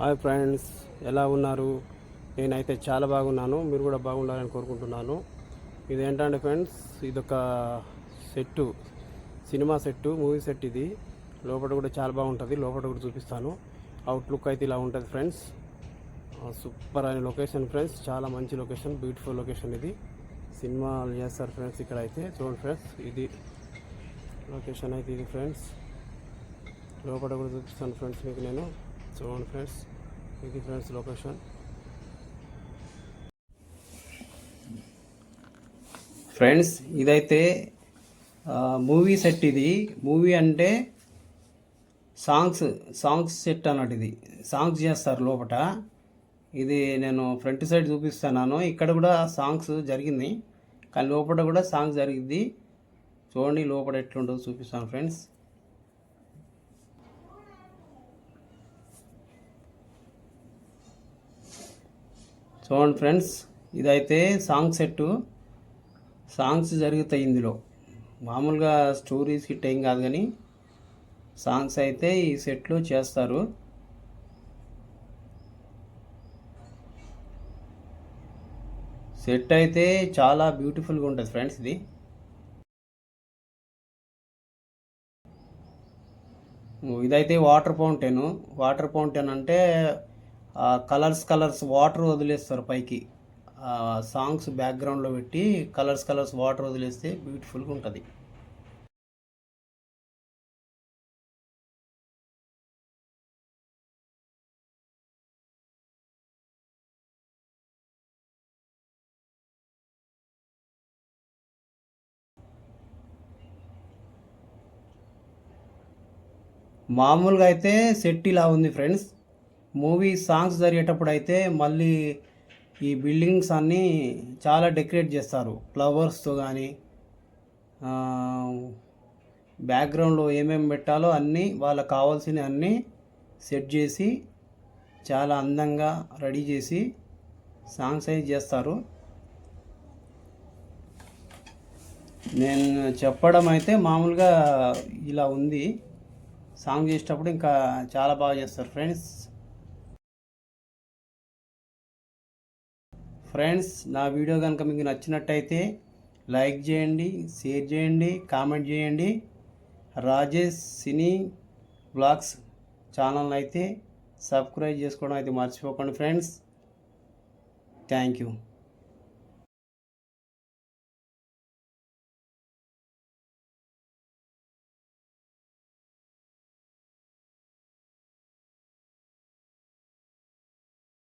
Hi friends ఎలా ఉన్నారు? నేనైతే చాలా బాగున్నాను. మీరు కూడా బాగుండాలని కోరుకుంటున్నాను. ఇదేంటంటే ఫ్రెండ్స్ ఇదొక set cinema set movie set ఇది. లోపల కూడా చాలా బాగుంటుంది. లోపల కూడా చూపిస్తాను. అవుట్లుక్ అయితే ఇలా ఉంటుంది ఫ్రెండ్స్. సూపర్ అయిన లొకేషన్ ఫ్రెండ్స్. చాలా మంచి లొకేషన్ బ్యూటిఫుల్ లొకేషన్ ఇది. సినిమాలు చేస్తారు ఫ్రెండ్స్ ఇక్కడ అయితే చూడండి ఫ్రెండ్స్ ఇది లొకేషన్ అయితే ఇది ఫ్రెండ్స్. లోపల కూడా చూపిస్తాను ఫ్రెండ్స్ మీకు నేను. చూడండి ఫ్రెండ్స్ ఇది ఫ్రెండ్స్ లొకేషన్ ఫ్రెండ్స్ ఇదైతే మూవీ సెట్ ఇది. మూవీ అంటే సాంగ్స్ సాంగ్స్ సెట్ అన్నట్టు ఇది. సాంగ్స్ చేస్తారు లోపట. ఇది నేను ఫ్రంట్ సైడ్ చూపిస్తున్నాను. ఇక్కడ కూడా సాంగ్స్ జరిగింది. కానీ లోపల కూడా సాంగ్స్ జరిగింది చూడండి లోపల ఎట్లుంటుందో చూపిస్తాను ఫ్రెండ్స్ చూడండి ఫ్రెండ్స్ ఇదైతే సాంగ్ సెట్ సాంగ్స్ జరుగుతాయి ఇందులో. మామూలుగా స్టోరీస్ హిట్ ఏం కాదు కానీ సాంగ్స్ అయితే ఈ సెట్లు చేస్తారు. సెట్ అయితే చాలా బ్యూటిఫుల్గా ఉంటుంది ఫ్రెండ్స్ ఇది. ఇదైతే వాటర్ ఫౌంటైన్. వాటర్ ఫౌంటైన్ అంటే కలర్స్ కలర్స్ వాటర్ వదిలేస్తారు పైకి. సాంగ్స్ బ్యాక్గ్రౌండ్లో పెట్టి కలర్స్ కలర్స్ వాటర్ వదిలేస్తే బ్యూటిఫుల్గా ఉంటుంది. మామూలుగా అయితే సెట్ ఇలా ఉంది ఫ్రెండ్స్. మూవీ సాంగ్స్ జరిగేటప్పుడు అయితే మళ్ళీ ఈ బిల్డింగ్స్ అన్నీ చాలా డెకరేట్ చేస్తారు. ఫ్లవర్స్తో కానీ బ్యాక్గ్రౌండ్లో ఏమేమి పెట్టాలో అన్నీ వాళ్ళకి కావాల్సినవి అన్నీ సెట్ చేసి చాలా అందంగా రెడీ చేసి సాంగ్స్ అయితే చేస్తారు. నేను చెప్పడం అయితే మామూలుగా ఇలా ఉంది. సాంగ్ చేసేటప్పుడు ఇంకా చాలా బాగా చేస్తారు. ఫ్రెండ్స్ ఫ్రెండ్స్ నా వీడియో కనుక మీకు నచ్చినట్టయితే లైక్ చేయండి షేర్ చేయండి కామెంట్ చేయండి. రాజేష్ సినీ బ్లాగ్స్ ఛానల్ అయితే సబ్స్క్రైబ్ చేసుకోవడం అయితే మర్చిపోకండి ఫ్రెండ్స్. Thank you.